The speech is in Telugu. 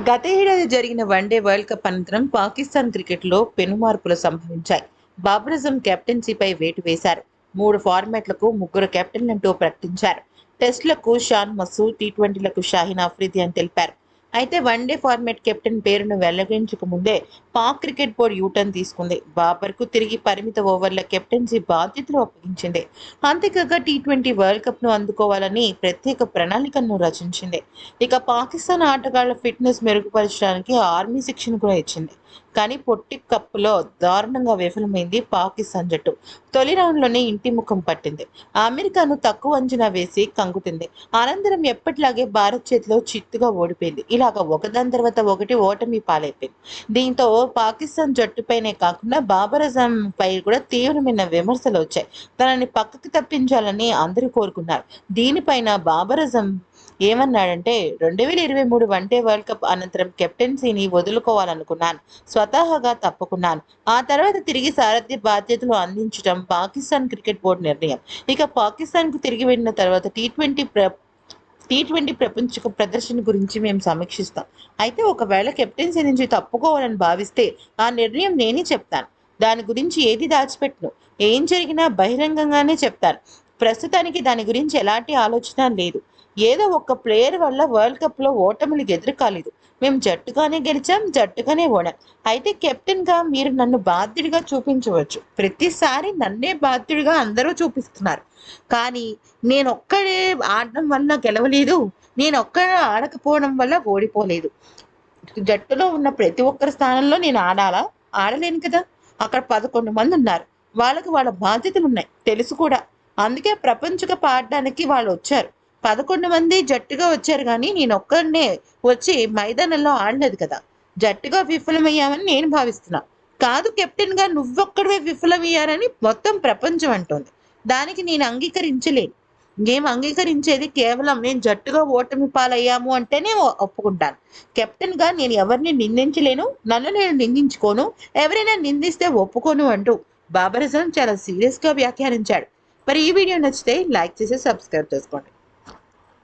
గత ఏడాది జరిగిన వన్డే వరల్డ్ కప్ అనంతరం పాకిస్తాన్ క్రికెట్లో పెనుమార్పులు సంభవించాయి. బాబర్ అజం కెప్టెన్సీపై వేటు వేశారు. మూడు ఫార్మాట్లకు ముగ్గురు కెప్టెన్లంటూ ప్రకటించారు. టెస్టులకు షాన్ మసూద్ టీ ట్వంటీలకు షాహీన్ ఆఫ్రిది అని తెలిపారు. అయితే వన్డే ఫార్మాట్ కెప్టెన్ పేరును వెల్లడించక ముందే పాక్ క్రికెట్ బోర్డు యూటర్న్ తీసుకుంది. బాబర్కు తిరిగి పరిమిత ఓవర్ల కెప్టెన్సీ బాధ్యతలు అప్పగించింది. అంతేకాక టీ ట్వంటీ వరల్డ్ కప్ను అందుకోవాలని ప్రత్యేక ప్రణాళికను రచించింది. ఇక పాకిస్తాన్ ఆటగాళ్ళ ఫిట్నెస్ మెరుగుపరచడానికి ఆర్మీ శిక్షణ కూడా ఇచ్చింది. కానీ పొట్టి కప్పులో దారుణంగా విఫలమైంది పాకిస్తాన్ జట్టు. తొలి రౌండ్లోనే ఇంటి ముఖం పట్టింది. అమెరికాను తక్కువ అంచనా వేసి కంగుతుంది అనంతరం ఎప్పటిలాగే భారత్ చేతిలో చిత్తుగా ఓడిపోయింది. ఇలాగ ఒకదాని తర్వాత ఒకటి ఓటమి పాలైపోయింది. దీంతో పాకిస్తాన్ జట్టుపైనే కాకుండా బాబర్ అజం పై కూడా తీవ్రమైన విమర్శలు వచ్చాయి. తనని పక్కకి తప్పించాలని అందరూ కోరుకున్నారు. దీనిపైన బాబర్ అజం ఏమన్నాడంటే రెండు వేల ఇరవై మూడు వన్డే వరల్డ్ కప్ అనంతరం కెప్టెన్సీని వదులుకోవాలనుకున్నాను. స్వతహాగా తప్పుకున్నాను. ఆ తర్వాత తిరిగి సారథ్య బాధ్యతలు అందించడం పాకిస్తాన్ క్రికెట్ బోర్డు నిర్ణయం. ఇక పాకిస్తాన్కు తిరిగి వెళ్ళిన తర్వాత టీ ట్వంటీ ప్ర టీ ట్వంటీ ప్రపంచ ప్రదర్శన గురించి మేము సమీక్షిస్తాం. అయితే ఒకవేళ కెప్టెన్సీ నుంచి తప్పుకోవాలని భావిస్తే ఆ నిర్ణయం నేనే చెప్తాను. దాని గురించి ఏది దాచిపెట్టను? ఏం జరిగినా బహిరంగంగానే చెప్తాను. ప్రస్తుతానికి దాని గురించి ఎలాంటి ఆలోచన లేదు. ఏదో ఒక్క ప్లేయర్ వల్ల వరల్డ్ కప్లో ఓటములు ఎదురు కాలేదు మేము జట్టుగానే గెలిచాం జట్టుగానే ఓడాం. అయితే కెప్టెన్గా మీరు నన్ను బాధ్యుడిగా చూపించవచ్చు. ప్రతిసారి నన్నే బాధ్యుడిగా అందరూ చూపిస్తున్నారు. కానీ నేను ఒక్కడే ఆడడం వల్ల గెలవలేదు నేను ఒక్కడే ఆడకపోవడం వల్ల ఓడిపోలేదు. జట్టులో ఉన్న ప్రతి ఒక్కరి స్థానంలో నేను ఆడాలా? ఆడలేను కదా. అక్కడ పదకొండు మంది ఉన్నారు. వాళ్ళకి వాళ్ళ బాధ్యతలు ఉన్నాయి తెలుసు కూడా. అందుకే ప్రపంచ కప్ ఆడడానికి వాళ్ళు వచ్చారు. పదకొండు మంది జట్టుగా వచ్చారు కానీ నేను ఒక్కడనే వచ్చి మైదానంలో ఆడలేదు కదా. జట్టుగా విఫలమయ్యామని నేను భావిస్తున్నా. కాదు కెప్టెన్గా నువ్వొక్కడివే విఫలమయ్యారని మొత్తం ప్రపంచం అంటోంది. దానికి నేను అంగీకరించలేను. మేము అంగీకరించేది కేవలం నేను జట్టుగా ఓటమి పాలయ్యాము అంటేనే ఒ- ఒప్పుకుంటాను. కెప్టెన్గా నేను ఎవరిని నిందించలేను నన్ను నేను నిందించుకోను ఎవరైనా నిందిస్తే ఒప్పుకోను అంటూ బాబర్ అజం చాలా సీరియస్గా వ్యాఖ్యానించాడు. మరి ఈ వీడియో నచ్చితే లైక్ చేసి సబ్స్క్రైబ్ చేసుకోండి.